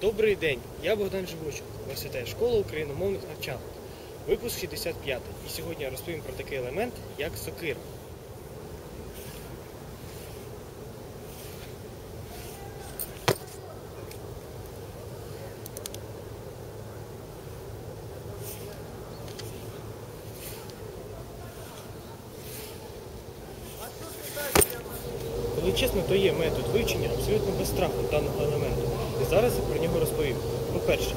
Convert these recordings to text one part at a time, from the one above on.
Добрий день, я Богдан Живученко. університет школи україномовних навчалок. Випуск 65. І сьогодні я розповім про такий елемент, як сокира. Чесно, то є метод вивчення абсолютно без страху даного елементу. І зараз я про нього розповім. По-перше,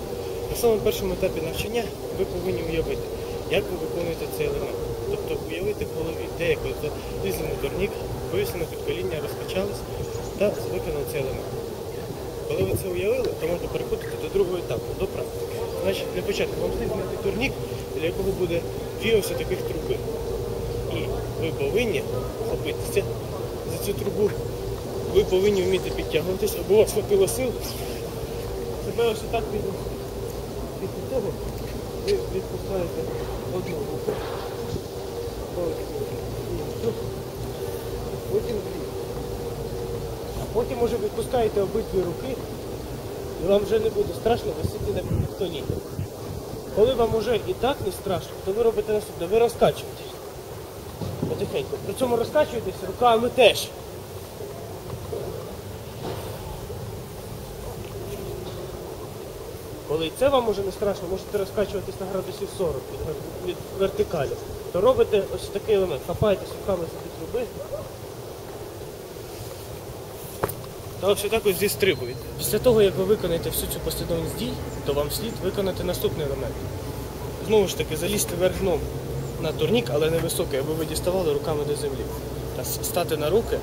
на самому першому етапі навчання ви повинні уявити, як ви виконуєте цей елемент. Тобто уявити в голові, де як ви залізли на турнік, вивісили на підкоління, розкачались та виконали цей елемент. Коли ви це уявили, то можна переходити до другого етапу, до практики. Значить, для початку вам слід знайти турнік, для якого буде дві ось таких труби. І ви повинні хопитися цю трубу. Ви повинні вміти підтягуватися, або у вас хватило сил. Себе ось так від... після того ви відпускаєте одну руку, потім дві. А потім уже відпускаєте обидві руки, і вам вже не буде страшно висіти на столі. Коли вам уже і так не страшно, то ви робите наступне, ви розкачуєтесь потихеньку. При цьому розкачуєтесь руками теж. Коли це вам уже не страшно, можете розкачуватись на градусів 40 від, від вертикалі, то робите ось такий елемент. Хапаєтесь руками за труби. Та ось так ось зістрибуєте. Після того, як ви виконаєте всю цю послідовність дій, то вам слід виконати наступний елемент. Знову ж таки, залізти вверх дном на турнік, але не високий, аби ви діставали руками до землі. Та стати на руки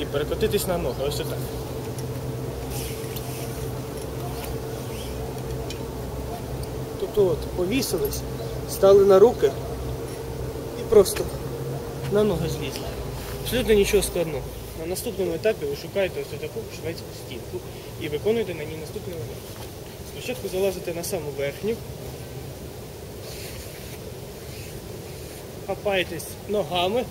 і перекотитись на ноги. Ось отак. Тобто от, повісились, стали на руки і просто на ноги злізли. Абсолютно нічого складного. На наступному етапі ви шукаєте ось таку шведську стінку і виконуєте на ній наступний елемент. Спочатку залазите на саму верхню, хапаєтесь ногами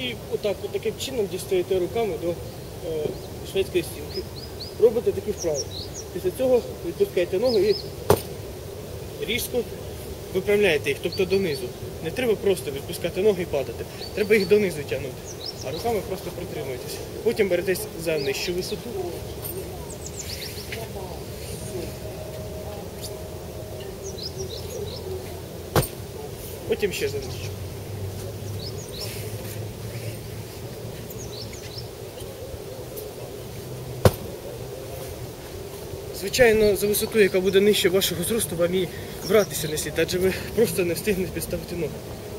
і отак, от таким чином дістаєте руками до е, шведської стінки. Робите такі вправи. Після цього відпускаєте ноги і різко виправляєте їх, тобто донизу. Не треба просто відпускати ноги і падати. Треба їх донизу тягнути. А руками просто притримуєтесь. Потім беретесь за нижчу висоту. Потім ще за. Звичайно, за висоту, яка буде нижче вашого зросту, вам і братися не слід, адже ви просто не встигнете підставити ноги.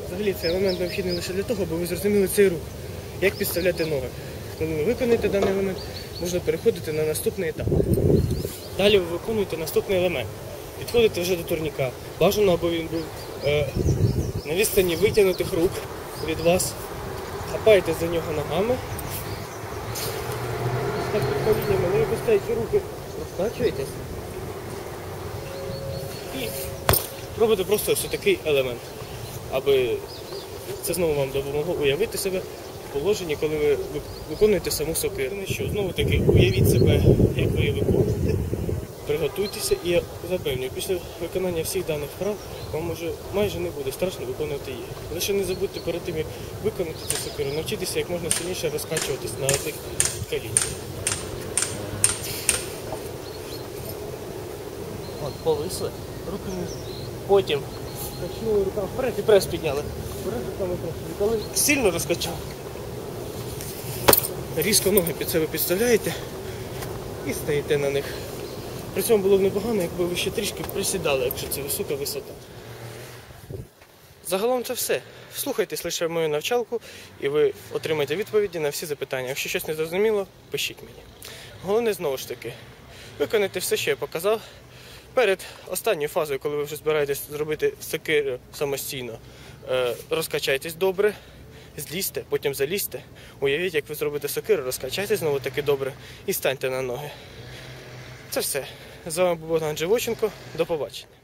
Взагалі цей елемент необхідний лише для того, аби ви зрозуміли цей рух, як підставляти ноги. Коли ви виконаєте даний елемент, можна переходити на наступний етап. Далі ви виконуєте наступний елемент. Підходите вже до турніка. Бажано, аби він був е, на відстані витягнутих рук від вас. Хапаєте за нього ногами. Так під коліннями, не випускаєте руки, розкачуєтесь. І робите просто ось такий елемент, аби це знову вам допомогло уявити себе в положенні, коли ви ви- виконуєте саму сокиру. Ну знову таки, уявіть себе, як ви її виконуєте. Приготуйтеся і я запевнюю, після виконання всіх даних вправ вам може майже не буде страшно виконувати її. Лише не забудьте перед тим, як виконати цю сокиру, навчитися як можна сильніше розкачуватись на одних колінах. От, повисли, руки внизу. Потім качнули руками вперед і прес підняли. Вперед руками прес. Коли сильно розкачав, різко ноги під себе підставляєте і стаєте на них. При цьому було б непогано, якби ви ще трішки присідали, якщо це висока висота. Загалом це все. Слухайтесь лише мою навчалку, і ви отримаєте відповіді на всі запитання. Якщо щось не зрозуміло, пишіть мені. Головне знову ж таки, виконайте все, що я показав. Перед останньою фазою, коли ви вже збираєтесь зробити сокиру самостійно, е, розкачайтесь добре, злізьте, потім залізьте. Уявіть, як ви зробите сокиру, розкачайтесь знову таки добре і станьте на ноги. Це все. З вами був Богдан Живоченко. До побачення.